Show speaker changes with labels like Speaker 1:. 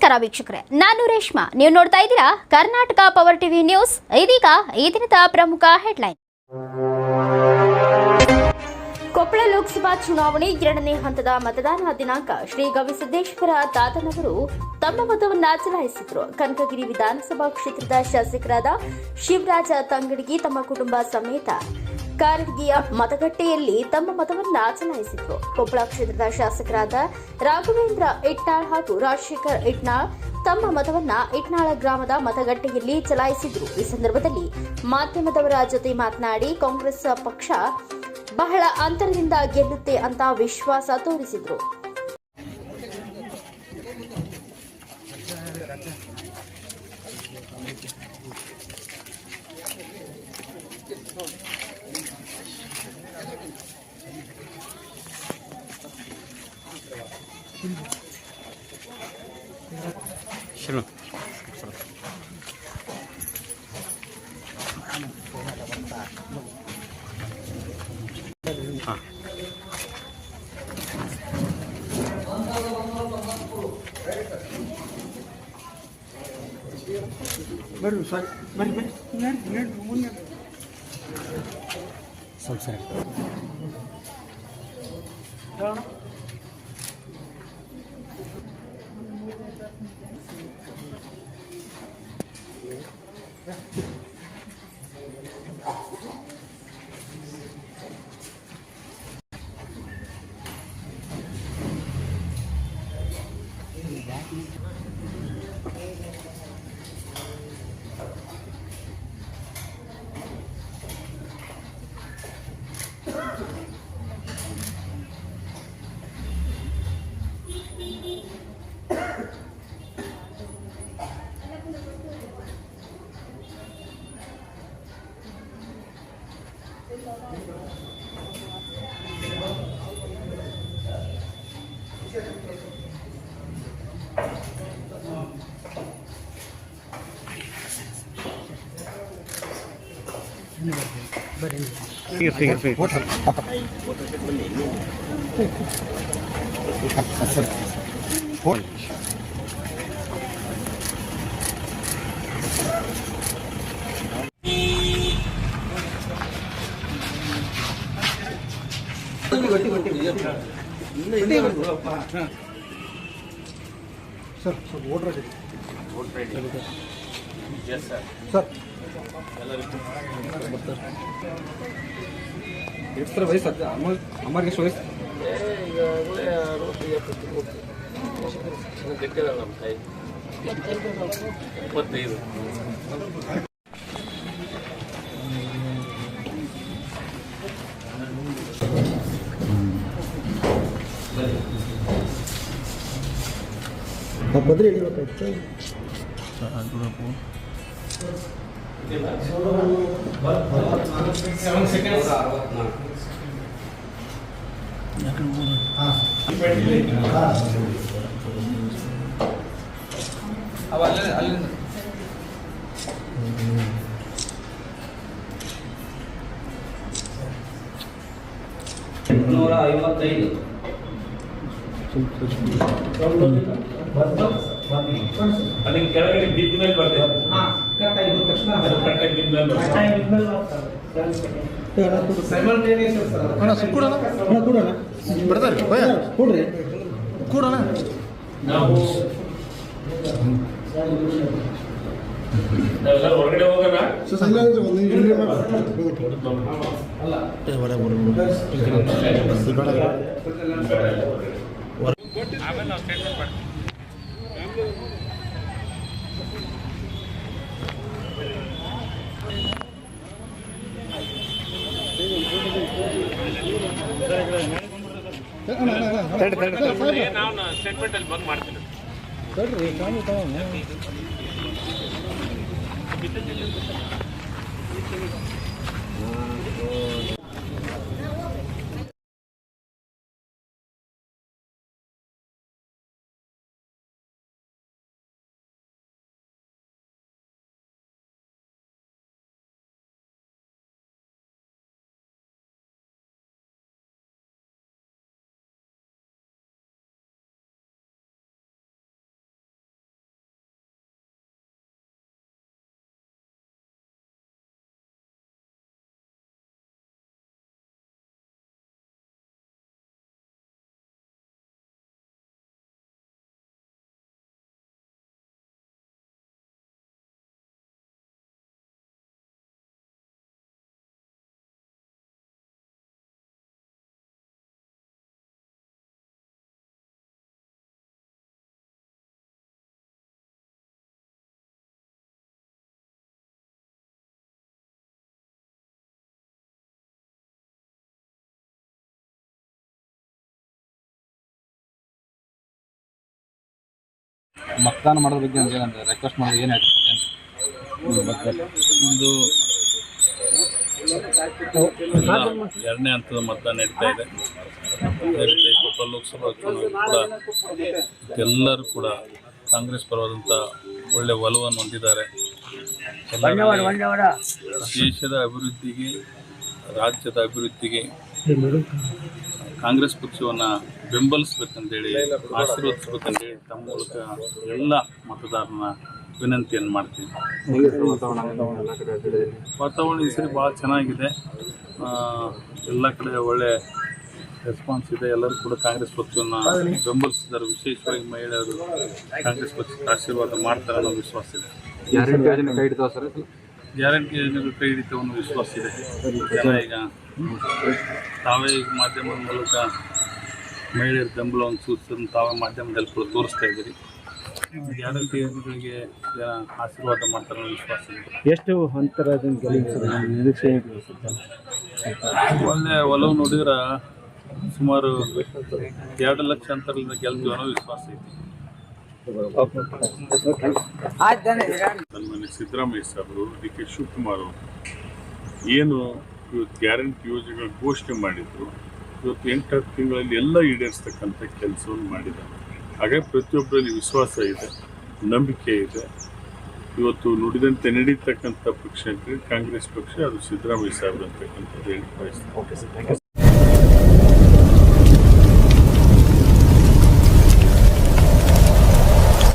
Speaker 1: ನಮಸ್ಕಾರ ವೀಕ್ಷಕರೇ, ನಾನು ರೇಷ್ಮಾ. ನೀವು ನೋಡ್ತಾ ಇದ್ದೀರಾ ಕರ್ನಾಟಕ ಪವರ್ ಟಿವಿ ನ್ಯೂಸ್ ಇದೀಗ ಈ ದಿನದ ಪ್ರಮುಖ ಹೆಡ್ಲೈನ್ ಕೊಪ್ಪಳ ಲೋಕಸಭಾ ಚುನಾವಣೆ ಎರಡನೇ ಹಂತದ ಮತದಾನ ದಿನಾಂಕ. ಶ್ರೀ ಗವಿಸಿದ್ದೇಶ್ವರ ತಾತನವರು ತಮ್ಮ ಮತವನ್ನ ಚಲಾಯಿಸಿದ್ರು. ಕನಕಗಿರಿ ವಿಧಾನಸಭಾ ಕ್ಷೇತ್ರದ ಶಾಸಕರಾದ ಶಿವರಾಜ ತಂಗಡಗಿ ತಮ್ಮ ಕುಟುಂಬ ಸಮೇತ ಕಾರಟಗಿಯ ಮತಗಟ್ಟೆಯಲ್ಲಿ ತಮ್ಮ ಮತವನ್ನ ಚಲಾಯಿಸಿದ್ರು. ಕೊಪ್ಪಳ ಕ್ಷೇತ್ರದ ಶಾಸಕರಾದ ರಾಘವೇಂದ್ರ ಇಟ್ನಾಳ್ ಹಾಗೂ ರಾಜಶೇಖರ್ ಇಟ್ನಾಳ್ ತಮ್ಮ ಮತವನ್ನ ಇಟ್ನಾಳ ಗ್ರಾಮದ ಮತಗಟ್ಟೆಯಲ್ಲಿ ಚಲಾಯಿಸಿದ್ರು. ಈ ಸಂದರ್ಭದಲ್ಲಿ ಮಾಧ್ಯಮದವರ ಜೊತೆ ಮಾತನಾಡಿ ಕಾಂಗ್ರೆಸ್ ಪಕ್ಷ ಬಹಳ ಅಂತರದಿಂದ ಗೆಲ್ಲುತ್ತೆ ಅಂತ ವಿಶ್ವಾಸ ತೋರಿಸಿದ್ರು.
Speaker 2: Ah. baru
Speaker 3: saya baru baru, benar benar umurnya selesai.
Speaker 2: Kalau Thank you. Sir ஓடுறது ஓடுறது ಫಿಂಗರ್
Speaker 3: ಸರ್ ಸ್ವಲ್ಪ ಓಟ್ರ್ ಸರ್ ಎಷ್ಟು ಸರ್ ವಯಸ್ಸು ಸರ್ ಅಮ್ಮ ಅಮ್ಮರಿಗೆ ಎಷ್ಟು ವಯಸ್ಸು
Speaker 4: ಇಪ್ಪತ್ತೈದು
Speaker 3: ಬದ್ರಿ ಹಿಡಿಬೇಕಾಯ್ತು ಅವ ಅಲ್ಲೇ ಅಲ್ಲಿಂದ
Speaker 4: ನೂರ ಐವತ್ತೈದು ಅಲ್ಲಿ ಕೆಳಗಡೆ ಬಿದ್ದ ಮೇಲೆ ಬರ್ತೇವೆ
Speaker 3: ಕರೆಕ್ಟಾಗಿ ತಕ್ಷಣ
Speaker 4: ಮೇಲೆ
Speaker 3: ಅಣ್ಣ ಕೊಡೋಣ? ಅಣ್ಣ ಕೊಡೋಣ. ಬರ್ತಾರೆ ಕೊಡ್ರಿ. ಕೊಡೋಣ?
Speaker 4: ನಾವು ನಾವೆಲ್ಲರೂ ಹೊರಗಡೆ ಹೋಗೋಣ? ಆಮೇಲೆ ನಾವು ಸ್ಟೇಟ್ಮೆಂಟ್ ಮಾಡ್ತೀವಿ. ನಾವು ಸ್ಟೇಟ್ಮೆಂಟ್ ಅಲ್ಲಿ ಮಾಡ್ತೀನಿ
Speaker 5: ಮತದಾನ ಮಾಡೋದ್ರ ಬಗ್ಗೆ ಅಂತ ಏನಂದ್ರೆ ರಿಕ್ವೆಸ್ಟ್ ಮಾಡೋದು ಏನು ಹೇಳ್ತೀವಿ
Speaker 6: ಒಂದು ಎರಡನೇ ಹಂತದ ಮತದಾನ ನಡೀತಾ ಇದೆ. ಕೊಪ್ಪಳ ಲೋಕಸಭಾ ಚುನಾವಣೆ ಕೂಡ ಎಲ್ಲರೂ ಕೂಡ ಕಾಂಗ್ರೆಸ್ ಪರವಾದಂಥ ಒಳ್ಳೆ ಒಲವನ್ನು ಹೊಂದಿದ್ದಾರೆ. ದೇಶದ ಅಭಿವೃದ್ಧಿಗೆ ರಾಜ್ಯದ ಅಭಿವೃದ್ಧಿಗೆ ಕಾಂಗ್ರೆಸ್ ಪಕ್ಷವನ್ನು ಬೆಂಬಲಿಸ್ಬೇಕಂತೇಳಿ ಆಶೀರ್ವದಿಸ್ಬೇಕಂತೇಳಿ ತಮ್ಮ ಮೂಲಕ ಎಲ್ಲ ಮತದಾರನ ವಿನಂತಿಯನ್ನು ಮಾಡ್ತೀನಿ ವಾತಾವರಣ ಈ ಸರಿ ಭಾಳ ಚೆನ್ನಾಗಿದೆ. ಎಲ್ಲ ಕಡೆ ಒಳ್ಳೆ ರೆಸ್ಪಾನ್ಸ್ ಇದೆ. ಎಲ್ಲರೂ ಕೂಡ ಕಾಂಗ್ರೆಸ್ ಪಕ್ಷವನ್ನು ಬೆಂಬಲಿಸಿದ್ದಾರೆ. ವಿಶೇಷವಾಗಿ ಮಹಿಳೆಯರು ಕಾಂಗ್ರೆಸ್ ಪಕ್ಷಕ್ಕೆ ಆಶೀರ್ವಾದ ಮಾಡ್ತಾರೆ ಅನ್ನೋ ವಿಶ್ವಾಸ ಇದೆ.
Speaker 5: ಗ್ಯಾರಂಟಿ
Speaker 6: ಯೋಜನೆಗಳು ಕೈ ಹಿಡಿತಾವೆ ಅನ್ನೋ ವಿಶ್ವಾಸ ಇದೆ? ಜನ ಈಗ ತಾವೇ ಈಗ ಮಾಧ್ಯಮದ ಮೂಲಕ ಮಹಿಳೆಯರ ಬೆಂಬಲವನ್ನು ಸೂಚಿಸೋದನ್ನು ತಾವೇ ಮಾಧ್ಯಮದಲ್ಲಿ ಕೂಡ ತೋರಿಸ್ತಾ ಇದ್ದೀರಿ. ಗ್ಯಾರಂಟಿ ಯೋಜನೆಗಳಿಗೆ ಜನ ಆಶೀರ್ವಾದ ಮಾಡ್ತಾರೆ ಅನ್ನೋ ವಿಶ್ವಾಸ ಇದೆ?
Speaker 2: ಎಷ್ಟು ಅಂತರದಿಂದ ನಿರೀಕ್ಷೆ
Speaker 6: ಒಳ್ಳೆ ಒಲವು ನೋಡಿದ್ರೆ ಸುಮಾರು ಎರಡು ಲಕ್ಷ ಅಂತರದಿಂದ ಗೆಲ್ತೀವಿ ಅನ್ನೋ ವಿಶ್ವಾಸ ಐತಿ
Speaker 4: ಸನ್ಮಾನ್ಯ ಸಿದ್ದರಾಮಯ್ಯ ಸಾಹೇಬರು ಡಿ ಕೆ ಶಿವಕುಮಾರ್ ಅವರು, ಏನು ಇವತ್ತು ಗ್ಯಾರಂಟಿ ಯೋಜನೆಗಳ ಘೋಷಣೆ ಮಾಡಿದ್ರು, ಇವತ್ತು ಎಂಟು ಹತ್ತು ತಿಂಗಳಲ್ಲಿ ಎಲ್ಲ ಈಡೇರಿಸ್ತಕ್ಕಂಥ ಕೆಲಸವನ್ನು ಮಾಡಿದ್ದಾರೆ. ಹಾಗೆ ಪ್ರತಿಯೊಬ್ಬರಲ್ಲಿ ವಿಶ್ವಾಸ ಇದೆ, ನಂಬಿಕೆ ಇದೆ. ಇವತ್ತು ನುಡಿದಂತೆ ನಡೀತಕ್ಕಂಥ ಪಕ್ಷ ಅಂತೇಳಿ ಕಾಂಗ್ರೆಸ್ ಪಕ್ಷ, ಅದು ಸಿದ್ದರಾಮಯ್ಯ ಸಾಹೇಬರು ಅಂತಕ್ಕಂಥದ್ದು ಹೇಳಿ ಬಯಸ್ತಾರೆ